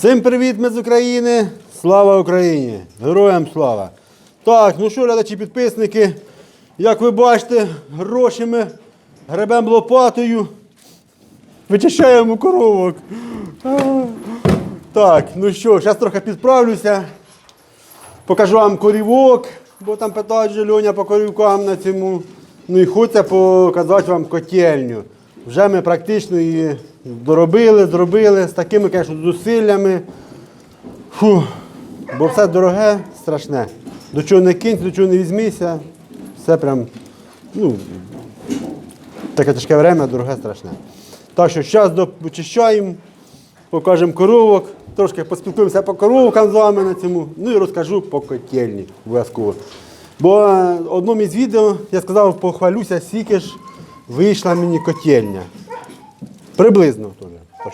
Всім привіт, ми з України! Слава Україні! Героям слава! Так, ну що, глядачі, підписники, як ви бачите, гроші ми гребемо лопатою, вичищаємо коровок. Так, ну що, зараз трохи підправлюся. Покажу вам корівок, бо там питають же Льоня по корівкам на цьому. Ну і хочеться показати вам котельню. Вже ми практично її доробили, зробили з такими, звісно, зусиллями. Фу, бо все дороге, страшне. До чого не кинь, до чого не візьмися. Все прям, ну, таке тяжке время, дороге, страшне. Так що зараз дочищаємо, покажемо коровок, трошки поспілкуємося по коровкам з вами на цьому, ну і розкажу по котельні обов'язково. Бо в одному із відео я сказав, похвалюся, скільки ж вийшла мені котельня. Приблизно теж.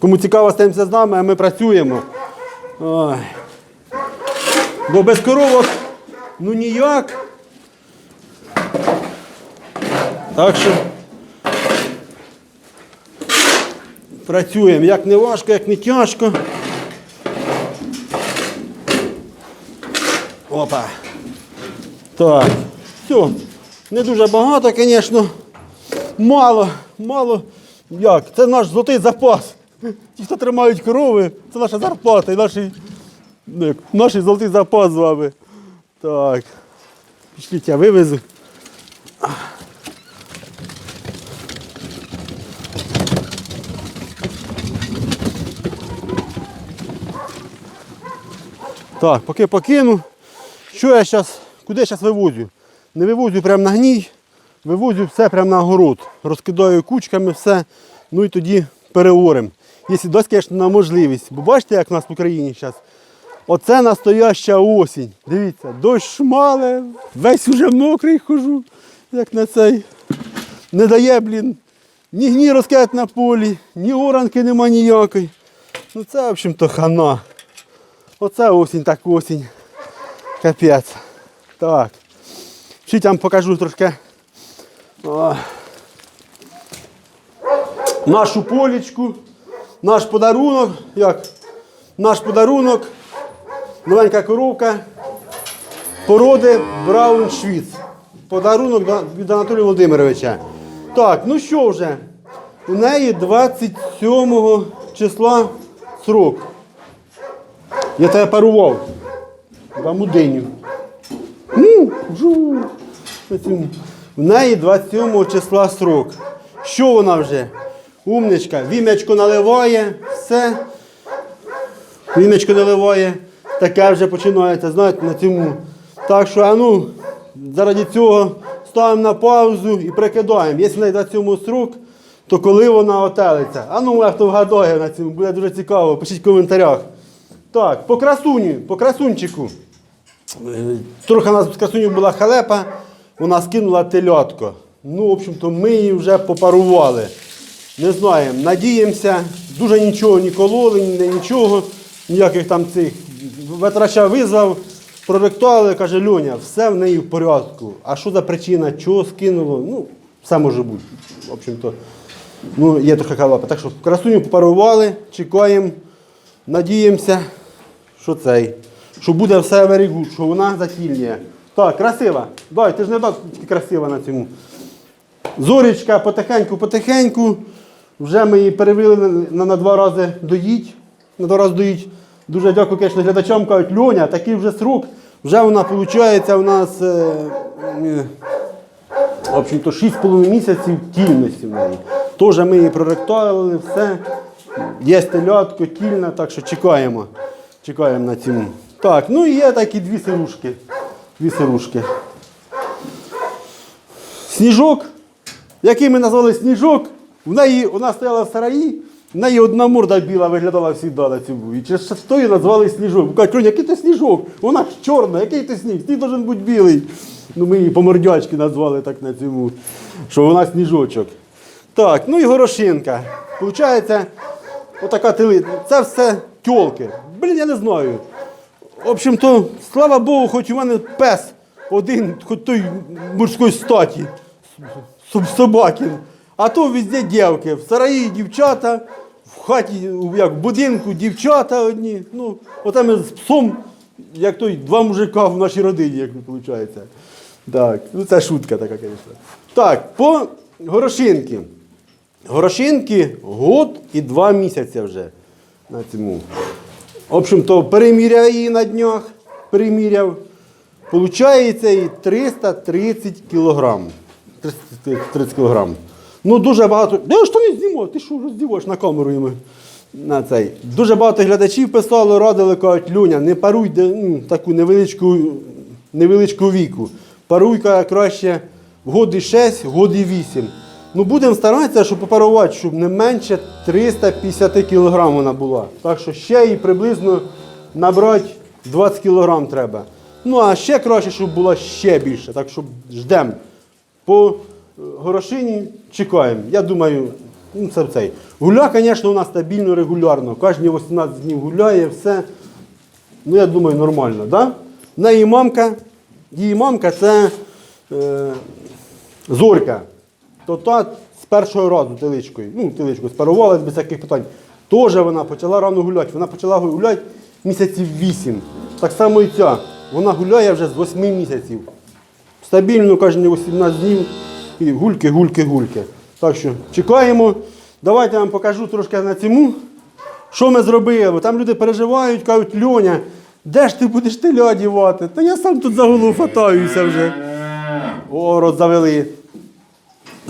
Кому цікаво, стаємося з нами, а ми працюємо. Ой. Бо без коровок ну ніяк. Так що працюємо. Як не важко, як не тяжко. Опа. Так. Все. Не дуже багато, звісно. Мало, мало. Як? Це наш золотий запас. Ті, хто тримають корови, це наша зарплата і наш, ну, наш золотий запас з вами. Так. Пішліть, я вивезу. Так, поки покину. Що я зараз, куди я зараз вивозю? Не вивозю прямо на гній, вивозю все прямо на город. Розкидаю кучками все, ну і тоді переорем. Якщо дасть, звісно, на можливість. Бо бачите, як у нас в Україні зараз. Оце настояща осінь. Дивіться, дощ шмале, весь уже мокрий хожу, як на цей. Не дає, блін, ні гні розкидати на полі, ні оранки нема ніякої. Ну це, в общем-то, хана. Оце осінь, так осінь. Капець. Так. Ще вам покажу трошки. Нашу полічку, наш подарунок. Як? Наш подарунок. Новенька коровка. Породи Браун Швіц. Подарунок від Анатолія Володимировича. Так, ну що вже? У неї 27 числа срок. Я тебе парував. Вам уденю. М, жу. В неї 27 числа срок. Що вона вже? Умничка, вім'ячко наливає, все. Вім'ячко наливає. Таке вже починається, знаєте, на цьому. Так що, а ну, заради цього ставимо на паузу і прикидаємо. Якщо в неї 27 срок, то коли вона отелиться? А ну, хто вгадає на цьому, буде дуже цікаво. Пишіть в коментарях. Так, по красуню, по красунчику. Е, Трохи у нас з красуню була халепа, вона скинула телятко. Ну, в общем-то, ми її вже попарували. Не знаємо, надіємося, дуже нічого не кололи, ні нічого, ніяких там цих. Ветрача визвав, проректували, каже, Льоня, все в неї в порядку. А що за причина, чого скинуло? Ну, все може бути. В общем-то, ну, є трохи халепа. Так що красуню попарували, чекаємо, надіємося що цей, що буде все very good, що вона затільняє. Так, красива. Дай, ти ж не так красива на цьому. Зорічка потихеньку, потихеньку. Вже ми її перевели на, на, два рази доїть. На два рази доїть. Дуже дякую, звісно, глядачам кажуть, Льоня, такий вже срок. Вже вона виходить у нас е, е, в общем-то, 6,5 місяців тільності в неї. Теж ми її проректували, все. Є телятко, тільна, так що чекаємо. Чекаємо на цьому. Так, ну і є такі дві сирушки. Дві сирушки. Сніжок, який ми назвали сніжок, в неї вона стояла в сараї, в неї одна морда біла виглядала завжди на цьому. І через що її назвали сніжок. Кажуть, «Льоня, який то сніжок? Вона ж чорна, який то сніг? Сніг має бути білий. Ну, ми її по мордячки назвали так на цьому, що вона сніжочок. Так, ну і горошинка. Получається, отака тили. Це все тьолки. Блін, я не знаю. В общем-то, слава Богу, хоч у мене пес один, хоч той мужської статі, с- собакін. А то везде дівки. В сараї дівчата, в хаті, як в будинку, дівчата одні. Ну, оте ми з псом, як той два мужика в нашій родині, як виходить. Так, ну це шутка така, звісно. Так, по горошинки. Горошинки год і два місяці вже на цьому. В общем-то, переміряв її на днях, переміряв. Получається і 330 кілограм. 330 кілограм. Ну, дуже багато. Я ж то не знімав, ти що роздіваєш на камеру йому. На цей. Дуже багато глядачів писали, радили, кажуть, Люня, не паруй ну, таку невеличку, невеличку віку. Паруй краще годи 6, годи 8. Ну, будемо старатися, щоб попарувати, щоб не менше 350 кг вона була. Так що ще їй приблизно набрати 20 кг треба. Ну, а ще краще, щоб було ще більше. Так що ждемо. По е, горошині чекаємо. Я думаю, ну це цей. Гуля, звісно, у нас стабільно, регулярно. Кожні 18 днів гуляє, все. Ну, я думаю, нормально, да? В неї мамка, її мамка це е, зорька. То та з першого разу теличкою, ну, теличкою спарувалась без всяких питань. Теж вона почала рано гуляти. Вона почала гуляти місяців 8. Так само і ця. Вона гуляє вже з 8 місяців. Стабільно кожні 18 днів і гульки, гульки, гульки. Так що чекаємо. Давайте я вам покажу трошки на цьому, що ми зробили. Там люди переживають, кажуть, Льоня, де ж ти будеш теля дівати? Та я сам тут за голову фатаюся вже. О, завели.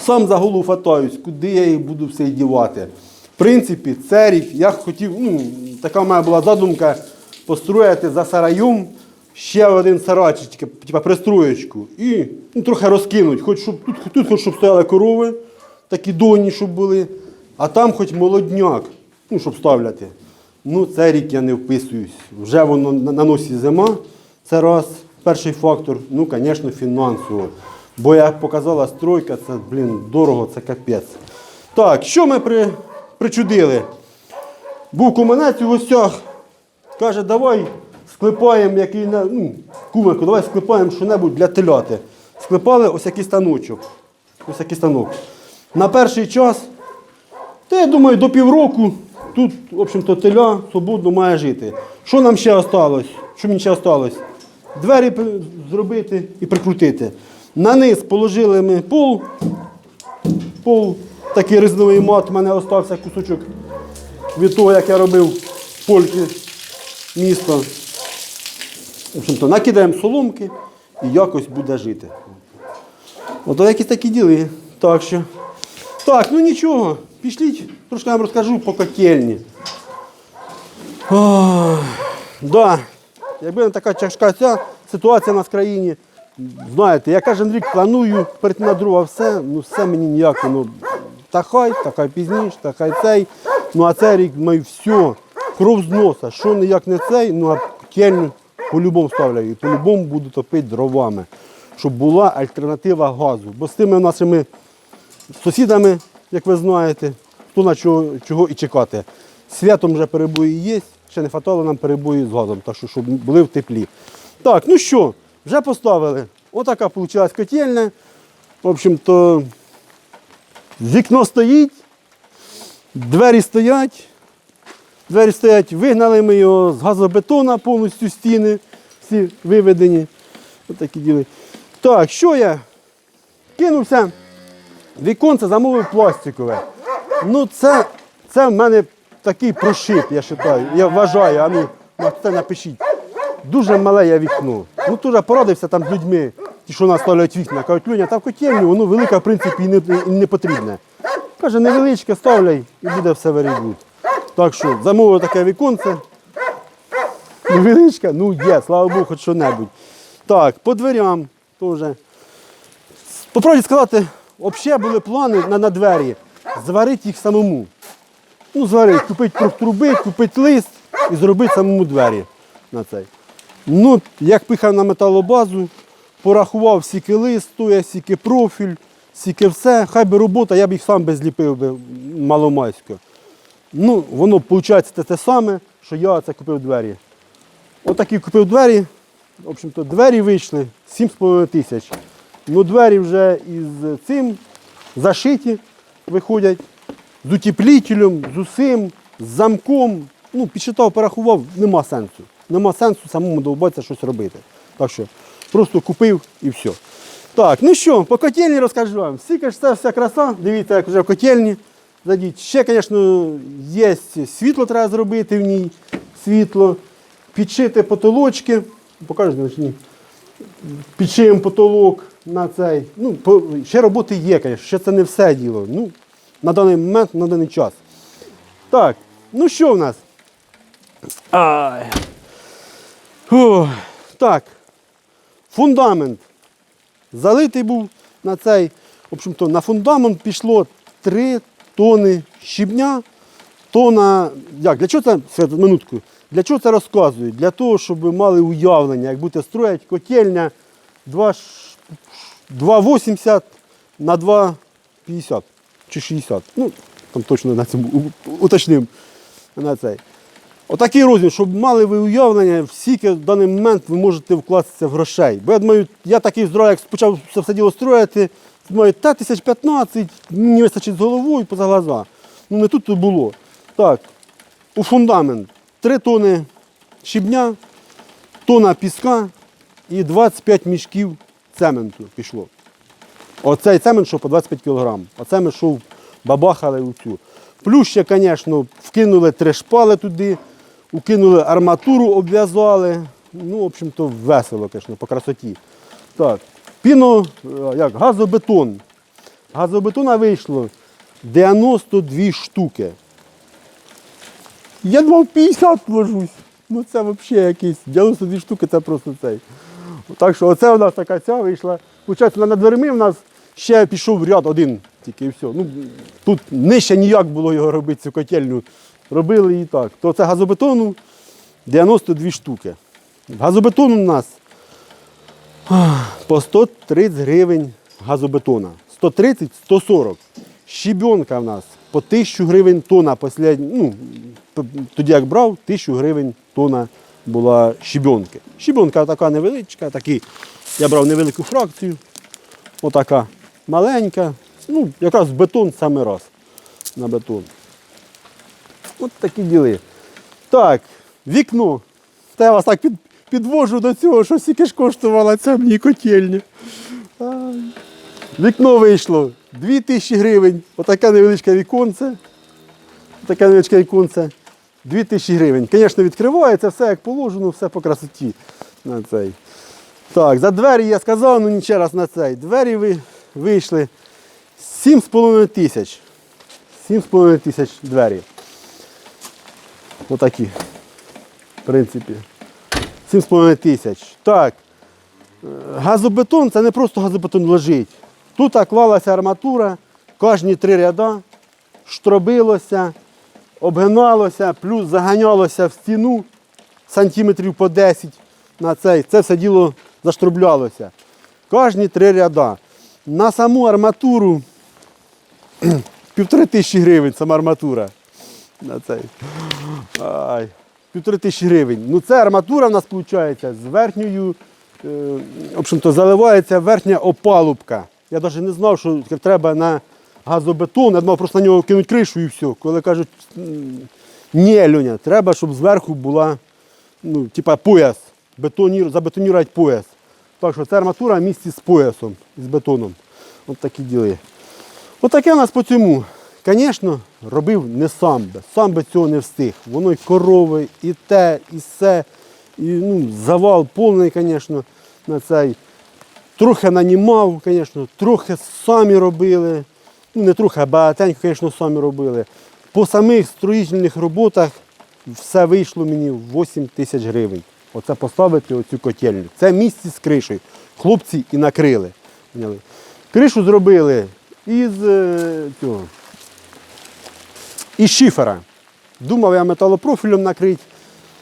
Сам за голову фатаюсь, куди я їх буду все дівати. В принципі, це рік я хотів, ну, така в мене була задумка построїти за сараєм ще один сарайчик, типу, пристроєчку. І ну, трохи розкинуть. Хоч щоб, тут, тут хоч щоб стояли корови, такі доні, щоб були, а там хоч молодняк, ну, щоб ставляти. Ну, цей рік я не вписуюсь. Вже воно на носі зима. Це раз. Перший фактор, ну, звісно, фінансово. Бо як показала стройка, це, блін, дорого, це капець. Так, що ми при, причудили? Був куманець у гостях, каже, давай склепаємо який ну, кумику, давай склепаємо що-небудь для теляти. Склепали ось який станочок. Ось який станок. На перший час, та я думаю, до півроку тут, в общем-то, теля свободно має жити. Що нам ще осталось? Що мені ще осталось? Двері зробити і прикрутити. На низ положили ми пол. Пол, такий резиновий мат, у мене остався кусочок від того, як я робив польки місто. В общем-то, накидаємо соломки і якось буде жити. Ото якісь такі діли. Так що. Так, ну нічого. Пішліть, трошки вам розкажу по котельні. Ох, да. Якби не така тяжка ця ситуація в нас в країні, знаєте, я кожен рік планую перейти на друга все, ну все мені ніяк, ну, та хай, та хай пізніше, та хай цей. Ну а цей рік маю все, кров з носа, що ніяк не цей, ну а кельну по-любому ставляю і по-любому буду топити дровами, щоб була альтернатива газу. Бо з тими нашими сусідами, як ви знаєте, хто на чого, чого і чекати. Святом вже перебої є, ще не хватало нам перебої з газом, так що щоб були в теплі. Так, ну що, вже поставили. Отака вийшла котельня. В общем-то, вікно стоїть, двері стоять. Двері стоять, вигнали ми його з газобетона, повністю стіни, всі виведені. Отакі діли. Так, що я? Кинувся. Віконце замовив пластикове. Ну, це, це в мене такий прошит, я вважаю. Я вважаю, а ну, це напишіть. Дуже мале я вікно. Ну теж порадився там з людьми, ті, що нас ставлять вікна. Кажуть, Люня, та в котельню, воно велике, в принципі, і не, і не потрібне. Каже, невеличке, ставляй і буде все very Так що замовив таке віконце. Невеличке, ну є, слава Богу, хоч що-небудь. Так, по дверям теж. По правді сказати, взагалі були плани на, на двері зварити їх самому. Ну, зварити, купити профтруби, купити лист і зробити самому двері на цей. Ну, як пихав на металобазу, порахував скільки лист, скільки профіль, скільки все. Хай би робота, я б їх сам би зліпив би маломайсько. Ну, воно виходить те, те саме, що я це купив двері. Отакі купив двері. В общем-то, двері вийшли 7,5 тисяч. Ну, двері вже із цим зашиті виходять. з утеплітелем, з усім, з замком. Ну, підсчитав, порахував, нема сенсу. Нема сенсу самому довбатися щось робити. Так що просто купив і все. Так, ну що, по котельні розкажу вам. Скільки ж це вся краса. Дивіться, як вже в котельні. Зайдіть. Ще, звісно, є світло треба зробити в ній. Світло. Підшити потолочки. Покажете, чи ні? Підшиємо потолок на цей. Ну, ще роботи є, звісно, ще це не все діло. Ну, на даний момент, на даний час. Так, ну що в нас? Ай. Фу. Так. Фундамент. Залитий був на цей. В общем-то, на фундамент пішло 3 тони щебня. Тона. Як? Для чого це? Свят, минутку. Для чого це розказую? Для того, щоб ви мали уявлення, як будете строїти котельня 2,80 на 2,50 чи 60. Ну, там точно на цьому уточним на цей. Отакий розмір, щоб мали ви уявлення, скільки в даний момент ви можете вкластися в грошей. Бо я думаю, я такий здоровий, як почав це все діло строїти, думаю, та тисяч 15, мені вистачить з головою поза глаза. Ну не тут то було. Так, у фундамент 3 тони щебня, тона піска і 25 мішків цементу пішло. Оцей цемент йшов по 25 кг. Оце ми йшов, бабахали у цю. Плюс ще, звісно, вкинули три шпали туди, вкинули арматуру, обв'язали. Ну, в общем-то, весело, звісно, по красоті. Так, піно, е, як, газобетон. Газобетона вийшло 92 штуки. Я думав 50 вложусь. Ну це взагалі якийсь 92 штуки, це просто цей. Так що оце у нас така ця вийшла. Получається, над дверми в нас ще пішов ряд один, тільки і все. Ну, тут нижче ніяк було його робити, цю котельню. Робили і так. То це газобетону 92 штуки. Газобетон у нас по 130 гривень газобетона. 130-140. Щебенка в нас по 1000 гривень тона. Ну, тоді як брав, 1000 гривень тона була щебенки. Щебенка така невеличка, такий, я брав невелику фракцію. Отака маленька. Ну, якраз бетон саме раз на бетон. От такі діли. Так, вікно. Та я вас так під, підвожу до цього, що скільки ж коштувала ця мені котельня. Вікно вийшло 2000 гривень. Отаке невеличке віконце. Таке невеличке віконце. 2000 гривень. Звісно, відкривається, все як положено, все по красоті. На цей. Так, за двері я сказав, ну ще раз на цей. Двері ви, вийшли 7,5 тисяч. 7,5 тисяч двері. Отакі. В принципі. 7,5 тисяч. Так. е, Газобетон це не просто газобетон лежить. Тут клалася арматура, кожні три ряда, штробилося, обгиналося, плюс заганялося в стіну сантиметрів по 10 на цей. Це все діло заштроблялося. Кожні три ряда. На саму арматуру півтори тисячі гривень сама арматура. На цей. Ай, півтори тисячі гривень. Ну це арматура в нас виходить з верхньою, е, в общем-то, заливається верхня опалубка. Я навіть не знав, що треба на газобетон, я думав просто на нього кинуть кришу і все. Коли кажуть, «М, ні, Льоня, треба, щоб зверху була ну, типа пояс, бетонір, забетонірувати пояс. Так що це арматура в місті з поясом, з бетоном. От такі діли. От таке у нас по цьому. Звісно, робив не сам би. Сам би цього не встиг. Воно й корови, і те, і все. І, ну, завал повний, звісно, на цей. Трохи нанімав, звісно, трохи самі робили. Ну, не трохи, а багатенько, звісно, самі робили. По самих строїтельних роботах все вийшло мені 8 тисяч гривень. Оце поставити оцю котельню. Це місце з кришею. Хлопці і накрили. Кришу зробили із е, цього. Із шифера. Думав я металопрофілем накрити,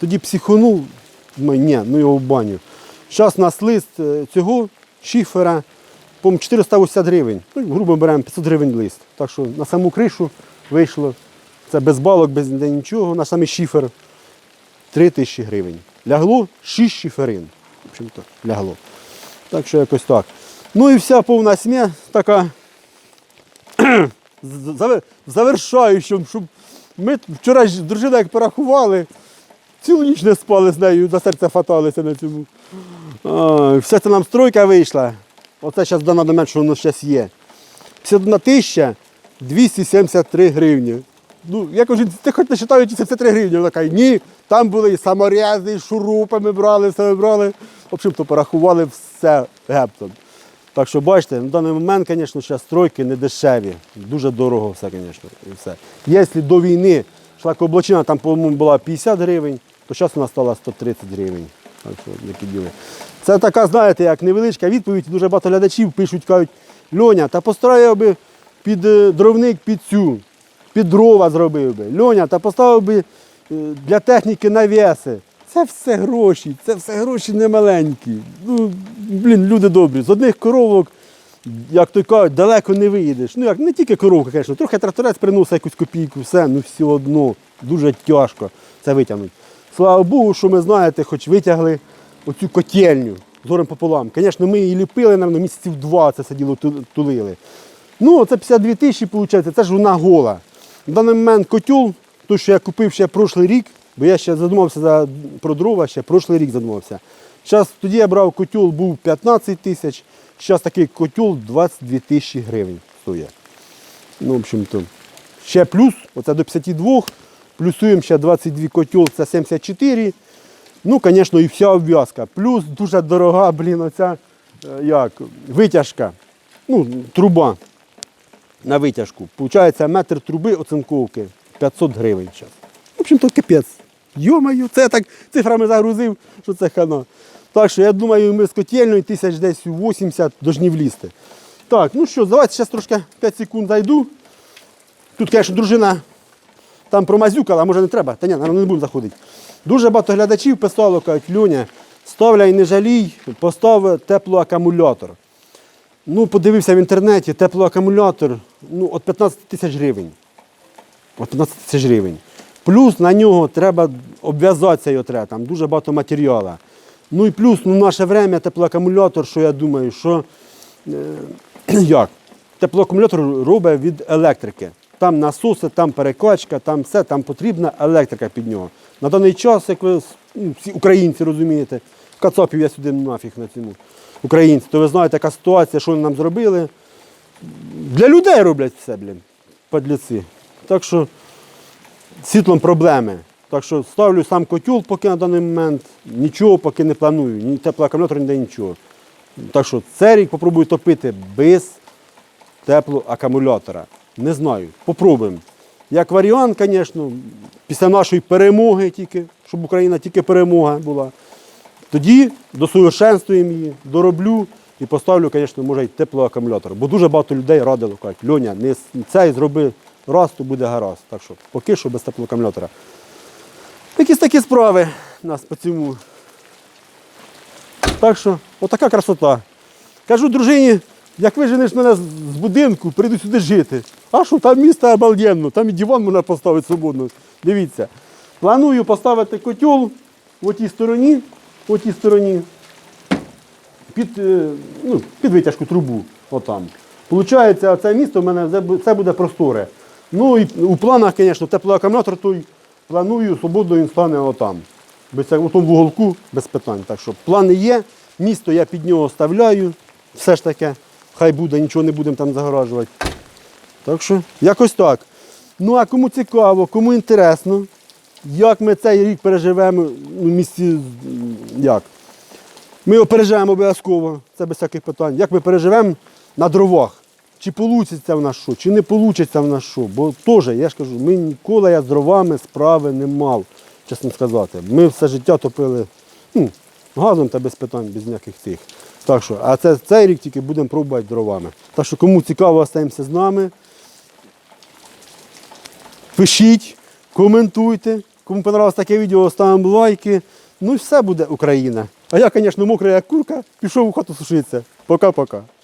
тоді психонув, думаю, ні, ну його в баню. Зараз у нас лист е, цього шифера, по 480 гривень. Ну, грубо беремо 500 гривень лист. Так що на саму кришу вийшло. Це без балок, без нічого, на самий шифер 3 тисячі гривень. Лягло 6 шиферин. В общем-то, лягло. Так що якось так. Ну і вся повна сім'я така завершаючим, щоб ми вчора дружина як порахували, цілу ніч не спали з нею, за серце фаталися на цьому. Ой, все це нам стройка вийшла. Оце зараз дана до мене, що воно зараз є. 51 тисяча 273 гривні. Ну, я кажу, ти хоч не вважаю, 73 гривні. Вона каже, ні, там були і саморези, і шурупи ми брали, все ми брали. В общем, то порахували все гептом. Так що бачите, на даний момент, звісно, стройки не дешеві. Дуже дорого все, звісно. Якщо до війни шлакоблочина там, по-моєму, була 50 гривень, то зараз вона стала 130 гривень. Так що. Це така, знаєте, як невеличка відповідь. Дуже багато глядачів пишуть, кажуть, Льоня, та постараю би під е, дровник під цю, під дрова зробив би. Льоня, та поставив би е, для техніки навіси. Це все гроші, це все гроші немаленькі. Ну, блін, люди добрі. З одних коровок, як то кажуть, далеко не виїдеш. Ну як не тільки коровка, звісно, трохи тракторець приносить якусь копійку, все, ну все одно. Дуже тяжко це витягнути. Слава Богу, що ми знаєте, хоч витягли оцю котельню з горем пополам. Звісно, ми її ліпили, напевно, місяців два це сиділо тулили. Ну, це 52 тисячі, виходить, це ж вона гола. В даний момент котел, той, що я купив ще прошлий рік, бо я ще задумався за, про дрова, ще прошлий рік задумався. Зараз тоді я брав котел, був 15 тисяч, зараз такий котел 22 тисячі гривень стоїть. Ну, в общем-то, ще плюс, оце до 52, плюсуємо ще 22 котел, це 74. Ну, звісно, і вся обв'язка. Плюс дуже дорога, блін, оця е, як, витяжка, ну, труба на витяжку. Получається метр труби оцинковки 500 гривень зараз. В общем, то капець. Йомаю, це так цифрами загрузив, що це хана. Так що я думаю, ми з котельною тисяч десь 80 должні влізти. Так, ну що, давайте зараз трошки 5 секунд зайду. Тут, звісно, дружина там промазюкала, а може не треба. Та ні, не будемо заходити. Дуже багато глядачів писало, кажуть, Льоня, ставляй не жалій, постав теплоакумулятор. Ну, подивився в інтернеті, теплоакумулятор ну, от 15 тисяч гривень. От 15 тисяч гривень. Плюс на нього треба обв'язатися його треба, там дуже багато матеріалу. Ну і плюс ну, в наше время теплоакумулятор, що я думаю, що е, як? Теплоакумулятор робить від електрики. Там насоси, там перекачка, там все, там потрібна електрика під нього. На даний час, як ви ну, всі українці розумієте, кацапів я сюди нафіг на цьому. Українці, то ви знаєте, яка ситуація, що вони нам зробили. Для людей роблять все, блін, падліці. Так що світлом проблеми. Так що ставлю сам котел поки на даний момент, нічого поки не планую, ні теплоакумулятор, ніде нічого. Так що цей рік попробую топити без теплоакумулятора. Не знаю, попробуємо. Як варіант, звісно, після нашої перемоги тільки, щоб Україна тільки перемога була. Тоді досовершенствуємо її, дороблю і поставлю, звісно, може й теплоакумулятор. Бо дуже багато людей радило, кажуть, Льоня, не цей зроби раз, то буде гаразд. Так що поки що без теплоакумулятора. Якісь такі справи нас по цьому. Так що, отака красота. Кажу дружині, як виженеш мене з будинку, прийду сюди жити. А що, там місто обалденно, там і диван можна поставити свободно. Дивіться. Планую поставити котел в тій стороні, в тій стороні, під, е, ну, під витяжку трубу. Отам. Получається, це місто в мене це буде просторе. Ну і у планах, звісно, теплоакумулятор той планую, свободно він стане отам. Без у тому вуголку без питань. Так що плани є, місто я під нього ставляю, все ж таке, хай буде, нічого не будемо там загоражувати. Так що, якось так. Ну а кому цікаво, кому інтересно, як ми цей рік переживемо ну, в місті, як? Ми його переживемо обов'язково, це без всяких питань. Як ми переживемо на дровах? Чи вийде в нас що, чи не вийде в нас що? Бо теж, я ж кажу, ми ніколи я з дровами справи не мав, чесно сказати. Ми все життя топили ну, газом та без питань, без ніяких тих. Так що, а це цей рік тільки будемо пробувати дровами. Так що, кому цікаво, остаємося з нами. Пишіть, коментуйте. Кому понравилось таке відео, ставимо лайки. Ну і все буде Україна. А я, звісно, мокрий як курка, пішов у хату сушитися. Пока-пока.